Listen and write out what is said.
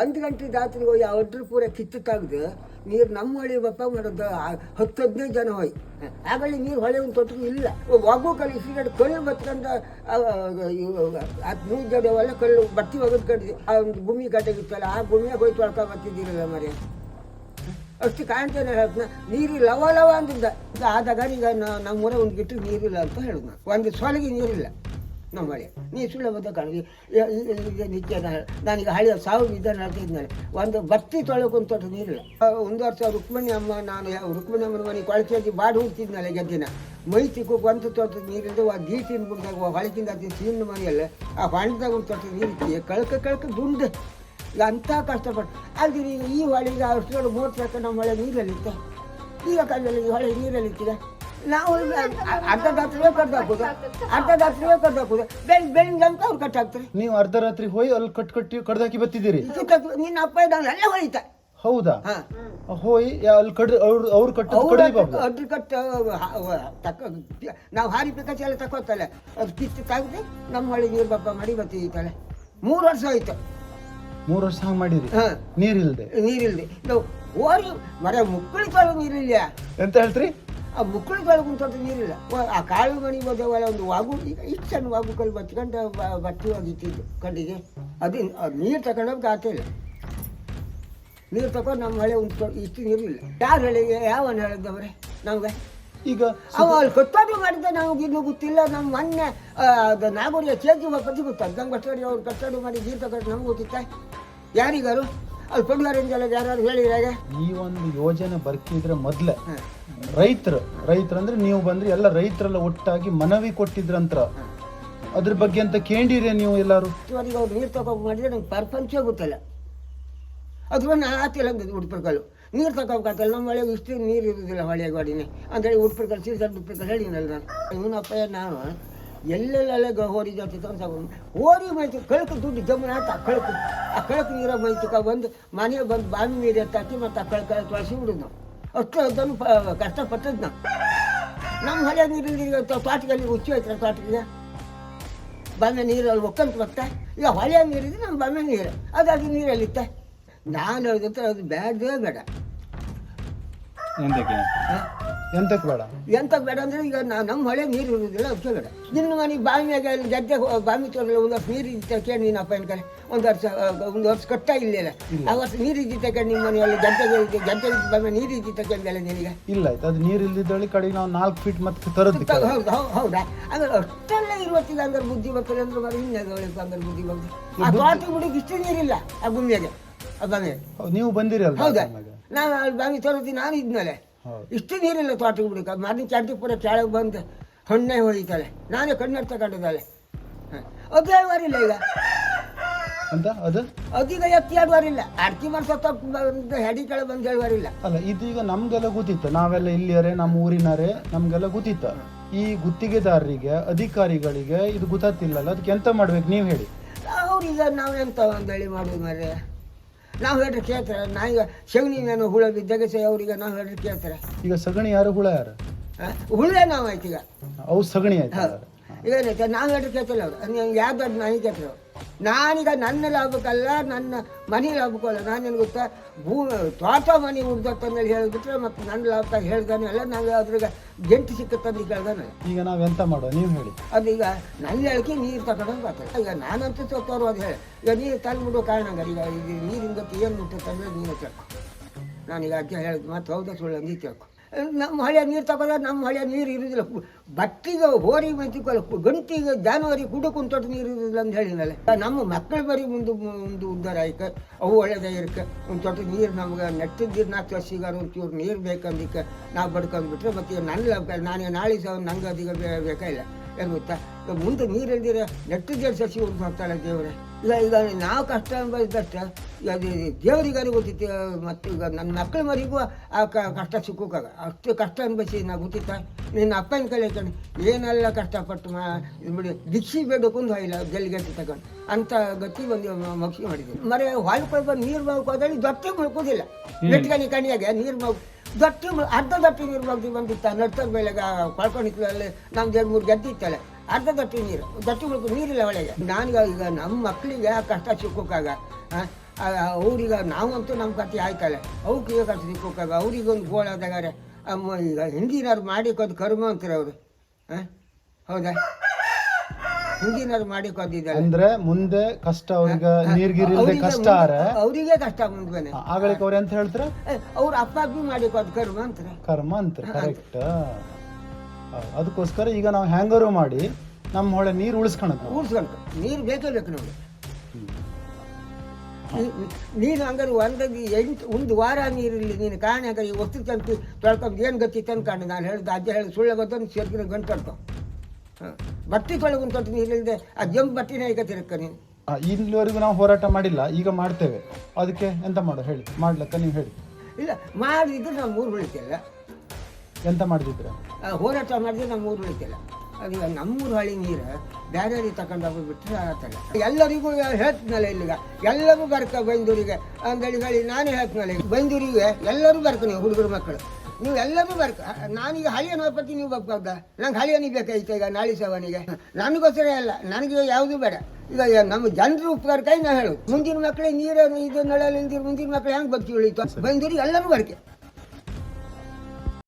ಒಂದು ಗಂಟೆ ರಾತ್ರಿ ಹೋಗಿ ಅವ್ರ ಪೂರ ಕಿತ್ತು ತೆಗ್ದು ನೀರು ನಮ್ಮ ಹೊಳಿ ಬಪ್ಪ ಮಾಡೋದು ಹತ್ತು ಹದಿನೈದು ಜನ ಹೋಯ್. ಆಗಲಿ ನೀರು ಹೊಳೆ ಒಂದು ತೊಟ್ಟಿಗೆ ಇಲ್ಲ. ಒಬ್ಬು ಕಲ್ಲಿ ಸಿಗಡೆ ಕಲ್ಲು ಬತ್ಕೊಂಡು ಹತ್ತು ಜನ ಒಳ್ಳೆ ಕಲ್ಲು ಬತ್ತಿ ಹೋಗೋದು ಕಡ್ದು ಆ ಒಂದು ಭೂಮಿ ಕಟ್ಟಾಗಿತ್ತಲ್ಲ, ಆ ಭೂಮಿಯಾಗ ಹೋಗಿ ತೊಳ್ಕೊ ಬರ್ತಿದ್ದೀರಲ್ಲ ಮರಿ. ಅಷ್ಟು ಕಾಣ್ತೇನೆ ಹೇಳ್ತಾನೆ. ನೀರು ಲವ ಲವ ಅಂದಿದ್ದ. ಆದಾಗ ಈಗ ನಮ್ಮೂರ ಒಂದು ಗಿಟ್ಟಿಗೆ ನೀರಿಲ್ಲ ಅಂತ ಹೇಳಿದ್ನ. ಒಂದು ಸೊಲಗಿ ನೀರಿಲ್ಲ. ನಮ್ಮ ಮಳೆ ನೀ ಕಾಣಿಗೆ ಈಗ ನಿತ್ಯ ನಾನೀಗ ಹಳೆಯ ಸಾವು ಬಿದ್ದ ಹೇಳ್ತಿದ್ನಲ್ಲ ಒಂದು ಬತ್ತಿ ತೊಳಕೊಂತ ನೀರಿಲ್ಲ ಒಂದು ವರ್ಷ ರುಕ್ಮಣಿ ಅಮ್ಮ, ನಾನು ರುಕ್ಮಿಣಿ ಅಮ್ಮನ ಮನೆ ಕೊಳಚಿ ಬಾಡಿ ಹುಡ್ತಿದ್ನಲ್ಲ ಗೆದ್ದಿನ. ಮೈ ತಿಕ್ಕು ಒಂದು ತೋಟದ ನೀರಿಂದು ಆ ದೀಟಿನ ಬಿಡ್ದಾಗ ಹೊಳಕಿಂದ ಸೀನ ಮನೆಯಲ್ಲ, ಆ ಹೊಂಡದಾಗ ಒಂದು ತೋಟದ ನೀರು ಕಳ್ಕ ಕಳ್ಕ ದುಂಡು. ಈಗ ಅಂಥ ಕಷ್ಟಪಟ್ಟು. ಅಲ್ಲಿ ಈ ಹೊಳೆಗೆ ಅಷ್ಟು ಮೂರು ಸಾಕ ನಮ್ಮ ಹೊಳೆ ನೀರಲ್ಲಿತ್ತೆ. ಈಗ ಕಾಲದಲ್ಲಿ ಹೊಳೆ ನೀರಲ್ಲಿತ್ತಿದೆ. ನಾವು ಅರ್ಧ ದಾತ್ರಿಯೇ ಕಡ್ದು ಹಾಕೋದು ಅರ್ಧ ದಾತ್ರಿಯೇ ಕಡ್ದು ಹಾಕೋದು ಬೆಳ್ ಬೆಳಿಗ್ಗೆ ಅಂತ ಅವ್ರು ಕಟ್ಟಾಕ್ತಾರೆ. ನೀವು ಅರ್ಧ ರಾತ್ರಿ ಹೋಗಿ ಅಲ್ಲಿ ಕಟ್ ಕಟ್ಟಿ ಕಡ್ದಾಕಿ ಬತ್ತಿದ್ದೀರಿ ನಿನ್ನ ಅಪ್ಪ ಇದ್ದಾನೆ ಎಲ್ಲ ಹೊಳಿತ ಹೌದಾ? ಹೋಯ್ ಅಲ್ಲಿ ಕಡ್ ಅವ್ರು ಅವ್ರು ಕಟ್ಟ ಕಡ್ದಿ ಬಾಬು. ಅದ್ರ ಕಟ್ ತಕ್ಕ ನಾವು ಹಾರಿ ಪಿಕಾಚಿ ಎಲ್ಲ ತಕೋತಲ್ಲ ಅದು ಕಿತ್ತು ತೆಗ್ದು ನಮ್ಮ ಹಳ್ಳಿ ನೀರು ಬಪ್ಪ ಮಾಡಿ ಬತ್ತಿದ್ದಾಳೆ ಮೂರು ವರ್ಷ ಆಯ್ತು. ಮೂರು ವರ್ಷ ಹಂಗ್ ಮಾಡಿರಿ ನೀರಿಲ್ದೆ? ನೀರಿಲ್ದೆ. ನಾವು ಓರಿ ಮರ ಮುಕ್ಕಳಿ ತೊಳೆದು ನೀರಿಲ್ಲ. ಎಂತ ಹೇಳ್ತ್ರಿ? ಆ ಮುಕ್ಕಳು ಕಳ್ಕೊಂತದ್ದು ನೀರಿಲ್ಲ. ಆ ಕಾಳು ಮಣಿ ಬದವಲ್ಲ ಒಂದು ವಾಗು ಈಗ ಇಷ್ಟು ಸಣ್ಣ ವಾಗು ಕಲ್ಲು ಬಚ್ಕೊಂಡು ಬತ್ತಿ ಹೋಗಿತ್ತಿದ್ದು ಕಡ್ಡಿಗೆ ಅದು ನೀರು ತಗೊಂಡೋಗಿ ಆತ ಇಲ್ಲ. ನೀರು ತಗೊಂಡು ನಮ್ಮ ಹಳೆ ಉಂಟು ಇಷ್ಟು ನೀರಿಲ್ಲ ಯಾರು ಹೇಳಿಗೆ ಯಾವ ಹೇಳಿದ್ದವ್ರೆ ನಮ್ಗೆ? ಈಗ ಅವ ಅಲ್ಲಿ ಮಾಡಿದ್ದೆ ನಮ್ಗೆ ಇನ್ನೂ ಗೊತ್ತಿಲ್ಲ. ನಮ್ಮ ಮೊನ್ನೆ ಅದು ನಾಗೋರಿಯ ಚೇಂಜ್ ಪದ್ಧತಿ ಗೊತ್ತಾಗ ಗಂಗ ಬಟ್ಟೋರಿ ಅವ್ರು ಕಟ್ಟಾಡು ಮಾಡಿ ನೀರು ತಗೊಂಡು ನಮ್ಗೆ ಗೊತ್ತಿತ್ತ? ಯಾರಿಗಾರು? ಅಲ್ಲಿ ಪಡ್ಲಾರಿಂದ ಯಾರು ಹೇಳಿದಾಗ ಈ ಒಂದು ಯೋಜನೆ ಬರ್ತಿದ್ರೆ ಮೊದ್ಲೇ ರೈತರು ರೈತರು ಅಂದ್ರೆ ನೀವು ಬಂದ್ರೆ ಎಲ್ಲ ರೈತರೆಲ್ಲ ಒಟ್ಟಾಗಿ ಮನವಿ ಕೊಟ್ಟಿದ್ರಂತ್ರ ಅದ್ರ ಬಗ್ಗೆ ಅಂತ ಕೇಂಡಿರಿ ನೀವು ಎಲ್ಲಾರು? ಇಷ್ಟುವರೆಗೆ ಅವ್ರು ನೀರು ತಗೊಂಡು ಮಾಡಿದ್ರೆ ನಂಗೆ ಪರ್ಪಂಚೇ ಗೊತ್ತಲ್ಲ ಅದ್ರ ನಾ ಆತಿಲ್ಲ ಅಂದದ್ದು ಉಡ್ಪಿರ್ಕಲ್ಲು. ನೀರು ತಗೋಬೇಕಾಗಲ್ಲ ನಮ್ಮ ಹೊಳೆಗೆ ಇಷ್ಟು ನೀರು ಇರೋದಿಲ್ಲ ಹೊಳೆಗೆ ಗಾಡಿನೇ ಅಂತೇಳಿ ಉಡ್ಪರ್ಕಲ್ಲು ಸೀರ್ ಸರ್ ಉಡ್ಪಿರ್ಕಲ್ ಹೇಳಿನಲ್ಲ ನಾನು. ಇವನಪ್ಪ ನಾನು ಎಲ್ಲೆಲ್ಲೆಲ್ಲ ಗೋರಿ ಜಾತಿ ತಗೊಂಡು ಹೋರಿ ಮೈತಿ ಕಳಕು ದುಡ್ಡು ಜಮುನ ಆ ಕಳಕು ಆ ಕಳಕು ನೀರ ಮೈತಿಕ ಬಂದು ಮನೆಗೆ ಬಂದು ಬಾವಿ ನೀರು ಎತ್ತಾಕಿ ಮತ್ತು ಆ ಕಳಕ ತೊಳಸಿ ಬಿಡೋದು ನಾವು. ಅಷ್ಟು ಅದನ್ನು ಕಷ್ಟಪಟ್ಟದ್ದು ನಾವು. ನಮ್ಮ ಹಳೆ ನೀರಿನ ತೋಟದಲ್ಲಿ ಹುಚ್ಚು ಐತ್ರ ತೋಟಕ್ಕೆ? ಬಂದ ನೀರಲ್ಲಿ ಒಕ್ಕಂತ ಬರ್ತಾ ಇಲ್ಲ ಹೊಳೆ ನೀರಿದ್ರೆ ನಮ್ಮ ಬಂದ ನೀರು. ಅದಾದ ನೀರಲ್ಲಿತ್ತೆ ನಾನು ಹೇಳಿದ್ರೆ ಅದು ಬೇಡವೇ ಬೇಡ. ಎಂತಕ್ಕೆ? ಎಂತಕ್ಕೆ ಬೇಡ? ಎಂತಕ್ಕೆ ಬೇಡ ಅಂದ್ರೆ ಈಗ ನಾವು ನಮ್ಮ ಹೊಳೆ ನೀರು ಇರುವುದಿಲ್ಲ ಅದಕ್ಕೆ ಬೇಡ. ನಿನ್ನ ಮನೆಗೆ ಬಾವಿಯಾಗ ಅಲ್ಲಿ ಗದ್ದೆ ಹೋ- ಬಾವಿ ತೊಗೊಂಡ್ರೆ ಒಂದು ವರ್ಷ ನೀರು ಇದ್ದ ಕೇಳಿ ನೀನು ಏನು ಕಡೆ ಒಂದು ವರ್ಷ ಆ, ಒಂದು ವರ್ಷ ಕಟ್ಟ ಇಲ್ಲಿಲ್ಲ ಆ ವರ್ಷ ನೀರು ಇದ್ದಿದ್ದ ಕೇಳಿ ನಿಮ್ಮ ಮನೆಯಲ್ಲಿ ಗದ್ದೆಗೆ ಇದ್ದು ಗದ್ದೆ ಇದ್ದ ಬಾವಿ ನೀರು ಇದ್ದಿದ್ದ ಕೇಳಿದಲ್ಲ ನಿನಗೆ. ಇಲ್ಲ ಆಯ್ತು ಅದು ನೀರು ಇಲ್ದಿದ್ದಳಿ ಕಡೆಗೆ ನಾವು ನಾಲ್ಕು ಫೀಟ್ ಮತ್ತೆ ತರದ್ದು ಹೌದು ಹೌದು ಹೌದಾ? ಅಂದ್ರೆ ಅಷ್ಟೆಲ್ಲ ಇರುವತ್ತಿಲ್ಲ ಅಂದ್ರೆ ಬುದ್ಧಿ ಬರ್ತದೆ ಅಂದ್ರೆ మరి ಹಿಂದೆ ಅಂದ್ರೆ ಬುದ್ಧಿ ಬರ್ತದೆ? ಆ ತೋಟ ಗುಡಿಗೆ ಇಷ್ಟು ನೀರಿಲ್ಲ ಆ ಭೂಮಿಯಾಗೆ ಆ ಬಾವಿಯಾಗೆ. ನೀವು ಬಂದಿರಲ್ಲ ಹೌದಾ. ನಾನು ಅಲ್ಲಿ ಬಾವಿ ತೋರಿಸಿ ನಾನು ಇದ್ಮೇಲೆ. ಇಷ್ಟು ನೀರಿಲ್ಲ ತೋಟಕ್ಕೆ ಬಿಡಕ್ಕೆ. ಮಾರ್ನಿಂಗ್ ಚಾಟಿ ಪೂರ ಕೆಳಗೆ ಬಂದು ಹೊಣ್ಣೆ ಹೊಡಿತಾಳೆ ನಾನೇ ಕಣ್ಣು ತಗೊಂಡಿದ್ದಾಳೆ ಅದು ವಾರಿಲ್ಲ ಈಗ. ಅಂತ? ಅದು? ಅದೀಗ ಎತ್ತಿ ಹೇಳುವಾರಿಲ್ಲ ಅಡ್ತಿ ಮಾಡ್ಸತ್ತ ಹೆಡಿ ಕೆಳಗೆ ಬಂದು ಹೇಳುವಾರಿಲ್ಲ. ಅಲ್ಲ ಇದೀಗ ನಮ್ಗೆಲ್ಲ ಗೊತ್ತಿತ್ತು. ನಾವೆಲ್ಲ ಇಲ್ಲಿಯರೇ ನಮ್ಮ ಊರಿನರೇ ನಮ್ಗೆಲ್ಲ ಗೊತ್ತಿತ್ತು. ಈ ಗುತ್ತಿಗೆದಾರರಿಗೆ ಅಧಿಕಾರಿಗಳಿಗೆ ಇದು ಗೊತ್ತಾಗ್ತಿಲ್ಲಲ್ಲ? ಅದಕ್ಕೆ ಎಂತ ಮಾಡ್ಬೇಕು? ನೀವು ಹೇಳಿ. ಅವ್ರೀಗ ನಾವು ಎಂತ ಹೇಳಿ ಮಾಡೋದು ಮಾರ್ರೆ? ನಾವು ಹೇಳ್ರಿ ಕೇಳ್ತಾರೆ. ನಾ ಈಗ ಸಗಣಿ ನಾನು ಹುಳ ಬಿದ್ದಾಗ ಸಹ ಅವ್ರಿಗೆ ನಾವು ಹೇಳ್ರಿ ಕೇಳ್ತಾರೆ. ಈಗ ಸಗಣಿ ಯಾರು ಹುಳ ಯಾರು? ಹುಳ ಹುಳೇ ನಾವು ಆಯ್ತು ಈಗ ಅವು ಸಗಣಿ ಆಯ್ತು? ಏನೈತೆ ನಾವು ಹೇಳಿದ್ರೆ ಕೇಳ್ತಾರೆ ಅವರು. ಯಾವ ದೊಡ್ಡ ನನಗೆ ಕೇಳ್ತಾರೆ? ಅವ್ರು ನಾನೀಗ ನನ್ನ ಲಾಭಕ್ಕಲ್ಲ ನನ್ನ ಮನೆ ಲಾಭಕ್ಕಲ್ಲ. ನಾನೇನು ಗೊತ್ತಾ ಭೂ ತೋಟ ಮನೆ ಉಡ್ದತ್ತಂದೇಳಿ ಹೇಳಿಬಿಟ್ರೆ ಮತ್ತು ನನ್ನ ಲಾಭಕ್ಕಾಗಿ ಹೇಳ್ದಾನೆಲ್ಲ ನಾವು ಅದ್ರಾಗ ಜಂಟಿ ಸಿಕ್ಕತ್ತಂದು ಕೇಳ್ದಾನೆ. ಈಗ ನಾವು ಎಂತ ಮಾಡುವ ನೀವು ಹೇಳಿ. ಈಗ ನನ್ನ ಹೇಳಿಕೆ ನೀರು ತಗೊಂಡು ಬರ್ತದೆ. ಈಗ ನಾನಂತೂ ತೋರು ಅದು ಹೇಳಿ ಈಗ ನೀರು ತಂದ್ಬಿಡೋ ಕಾರಣ ಹಂಗಾರೆ. ಈಗ ನೀರಿಂದ ಏನು ಮುಟ್ಟತ್ತಂದ್ರೆ ನೀನು ಕೇಳ್ಕೊ. ನಾನೀಗ ಅಜ್ಜ ಹೇಳಿದ್ ಮತ್ತೆ ಹೌದಾ ಸುಳ್ಳು ಅಂದು ತಿಳ್ಕೊ ನಮ್ಮ ಹಳೆಯ ನೀರು ತಗೋದ ನಮ್ಮ ಹಳೆಯ ನೀರು ಇರುವುದಿಲ್ಲ ಬಟ್ಟಿಗೆ ಹೋರಿ ಮೆತ್ತಿಕೊಳ್ಳ ಗಂಟಿಗೆ ಜಾನುವಾರಿ ಕುಡು ನೀರು ಇರುವುದಿಲ್ಲ ಅಂತ ಹೇಳಿನಲ್ಲ ನಮ್ಮ ಮಕ್ಕಳು ಬರೀ ಮುಂದೆ ಮುಂದೆ ಉದ್ಧಾರ ಆಯ್ಕೆ, ಅವು ಒಳ್ಳೆದೇ ಇರ್ಕೆ ಒಂದು ತೊಟ್ಟು ನೀರು ನಮ್ಗೆ ನೆಟ್ಟಿದ್ದೀರು ನಾಲ್ಕು ವರ್ಷಿಗಾರ ಒಂಚೂರು ನೀರು ಬೇಕಂದಿಕ್ಕೆ ನಾವು ಬಡ್ಕೊಂಡ್ಬಿಟ್ರೆ ಮತ್ತೆ ನನ್ನ ನಾನು ನಾಳೆ ಸಹ ನಂಗೆ ಅದೀಗ ಬೇಕಾಗಿಲ್ಲ. ಏನು ಗೊತ್ತಾ? ಮುಂದೆ ನೀರು ಇಲ್ದಿರ ನೆಟ್ಟಿದ್ದೀರ ಸಸಿ ಉಂಟು ಮಾಡ್ತಾಳೆ ದೇವರೇ. ಇಲ್ಲ, ಈಗ ನಾವು ಕಷ್ಟ ಅದು ದೇವರಿಗಾರು ಗೊತ್ತಿತ್ತು ಮತ್ತು ಈಗ ನನ್ನ ಮಕ್ಕಳ ಮರಿಗೂ ಆ ಕ- ಕಷ್ಟ ಸಿಕ್ಕೋಕಾಗ ಅಷ್ಟು ಕಷ್ಟ ಅನುಭವಿಸಿ ನಾ ಗೊತ್ತಿತ್ತ ನಿನ್ನ ಅಪ್ಪನ ಕಲೆ ಕಣೆ ಏನೆಲ್ಲ ಕಷ್ಟಪಟ್ಟು ಮಾ ಬಿಡಿ ದಿಕ್ಷಿ ಬೇಡಕ್ಕೊಂದು ಇಲ್ಲ ಗೆಲ್ಗೆಟ್ಟು ತಗೊಂಡು. ಅಂತ ಗತಿ ಬಂದು ಮಕ್ಷಿ ಮಾಡಿದ್ವಿ ಮರೆ ಹೊಲ್ಕೊಳ್ ಬಂದು ನೀರು ಹೋದಲ್ಲಿ ದೊಟ್ಟೆ ಮುಳ್ಕೋದಿಲ್ಲ. ನೆಟ್ಕಣಿ ಕಣಿಯಾಗೆ ನೀರು ಮಗು ದೊಡ್ಡ ಅರ್ಧ ದಟ್ಟಿ ನೀರು ಮಗ್ದಿ ಬಂದಿತ್ತ ನಡ್ತದ ಮೇಲೆ ಕಳ್ಕೊಂಡಿತ್ತು ಅಲ್ಲಿ ನಮ್ದು ಎರಡು ಮೂರು ಗೆದ್ದೆ ಇತ್ತಲ್ಲ ಅರ್ಧ ದಟ್ಟಿ ನೀರು ದಟ್ಟಿ ಮುಳುಕು ನೀರಿಲ್ಲ ಒಳಗೆ. ನಾನೀಗ ಈಗ ನಮ್ಮ ಮಕ್ಕಳಿಗೆ ಆ ಕಷ್ಟ ಸಿಕ್ಕೋಕ್ಕಾಗ ಆ, ಅವ್ರಿಗೆ ನಾವಂತೂ ನಮ್ಮ ಕತೆ ಆಯ್ತಲ್ಲ. ಅವ್ರಿಗೆ ಈಗ ಕತೆ ಸಿಕ್ಕೋಕಾಗ ಅವ್ರಿಗೊಂದು ಗೋಳಾದಾಗಾರೆ ಅಮ್ಮ ಈಗ ಹಿಂದಿನವ್ರು ಮಾಡಿಕೋದು ಕರ್ಮ ಅಂತಾರೆ ಅವರು ಹಾಂ ಹೌದಾ? ಹಿಂದಿನವ್ರು ಮಾಡಿಕೋದಿದ್ದಾರೆ ಅಂದ್ರೆ ಮುಂದೆ ಕಷ್ಟ ಅವ್ರಿಗೆ ನೀರ್ಗಿರಿ ಕಷ್ಟ ಆರೆ ಅವರಿಗೆ ಕಷ್ಟ ಮುಂದೆ ಆಗಳಿಗೆ ಅವ್ರು ಎಂತ ಹೇಳ್ತಾರೆ? ಅವ್ರ ಅಪ್ಪ ಅಪ್ಪಿ ಮಾಡಿಕೋದು ಕರ್ಮ ಅಂತಾರೆ. ಕರ್ಮ ಅಂತಾರೆ ಕರೆಕ್ಟ್ ಅದಕ್ಕೋಸ್ಕರ ಈಗ ನಾವು ಹ್ಯಾಂಗರು ಮಾಡಿ ನಮ್ಮ ಹೊಳೆ ನೀರು ಉಳಿಸ್ಕೊಳಕ್ಕೆ ಉಳಿಸ್ಕೊಂಡು ನೀರು ಬೇಕೇ ಬೇಕು ನಮಗೆ. ನೀನು ಹಂಗಾರೆ ಒಂದಾಗಿ ಎಂಟು ಒಂದು ವಾರ ನೀರಿಲ್ಲಿ ನೀನು ಕಾರಣ ಹಂಗಾರೆ ಈ ವಸ್ತು ತಂತು ತೊಳ್ಕೊಂಡು ಏನು ಗತಿ ತಂದ್ಕೊಂಡು ನಾನು ಹೇಳಿದ. ಅಜ್ಜ ಹೇಳಿ ಸುಳ್ಳು ಗೊತ್ತೊಂದು ಸೇರ್ಕಿನ ಗಂಟು ತೊಳ್ಕೊ ಹಾಂ. ಬಟ್ಟೆ ತೊಳಗೊಂದು ತೊಟ್ಟು ನೀರಿಲ್ಲದೆ ಆ ಜಂಪ್ ಬಟ್ಟೆನೇ ಈಗ ತಿರುಕ್ಕ ನೀನು? ಇಲ್ಲಿವರೆಗೂ ನಾವು ಹೋರಾಟ ಮಾಡಿಲ್ಲ. ಈಗ ಮಾಡ್ತೇವೆ. ಅದಕ್ಕೆ ಎಂತ ಮಾಡೋ ಹೇಳಿ. ಮಾಡ್ಲಕ್ಕ ನೀವು ಹೇಳಿ. ಇಲ್ಲ ಮಾಡಿದ್ರೆ ನಾವು ಮೂರು ಉಳಿತಿಲ್ಲ ಎಂತ ಮಾಡಿದ್ರೆ ಹೋರಾಟ ಮಾಡಿದ್ರೆ ನಮ್ಮ ಊರು ಉಳಿತಿಲ್ಲ. ಅದೀಗ ನಮ್ಮೂರು ಹಳ್ಳಿ ನೀರು ಬೇರೆ ತಗೊಂಡು ಹೋಗಿ ಬಿಟ್ಟರೆ ಆಗತ್ತಲ್ಲ ಎಲ್ಲರಿಗೂ ಹೇಳ್ತೀನಲ್ಲ ಇಲ್ಲಿಗ, ಎಲ್ಲರೂ ಬರ್ಕ ಬೈಂದೂರಿಗೆ ಅಂದೇಳಿ ಹೇಳಿ ನಾನೇ ಹೇಳ್ತೀನಲ್ಲ ಬೈಂದೂರಿಗೆ ಎಲ್ಲರೂ ಬರ್ಕ ನೀವು, ಹುಡುಗರು ಮಕ್ಕಳು. ನೀವು ಎಲ್ಲರೂ ಬರ್ಕ ನಾನೀಗ ಹಳಿಯ ನೋಡ್ಪತ್ತಿ ನೀವು ಬರ್ಬಾರ್ದ ನಂಗೆ ಹಳಿಯನಿ ಬೇಕಾಗಿತ್ತು ಈಗ ನಾಳೆ ಸವನಿಗೆ ನನಗೋಸ್ಕರ ಅಲ್ಲ, ನನಗೆ ಯಾವುದು ಬೇಡ. ಈಗ ನಮ್ಮ ಜನರು ಉಪಕಾರ ಕೈ ನಾ ಹೇಳು ಮುಂದಿನ ಮಕ್ಕಳಿಗೆ ನೀರು ಇದು ನಳಲ್ಲಿ ಮುಂದಿನ ಮಕ್ಕಳು ಹೆಂಗೆ ಬರ್ತೀವಿ ಉಳಿತು ಬೈಂದೂರಿಗೆ ಎಲ್ಲರೂ ಬರ್ಕೆ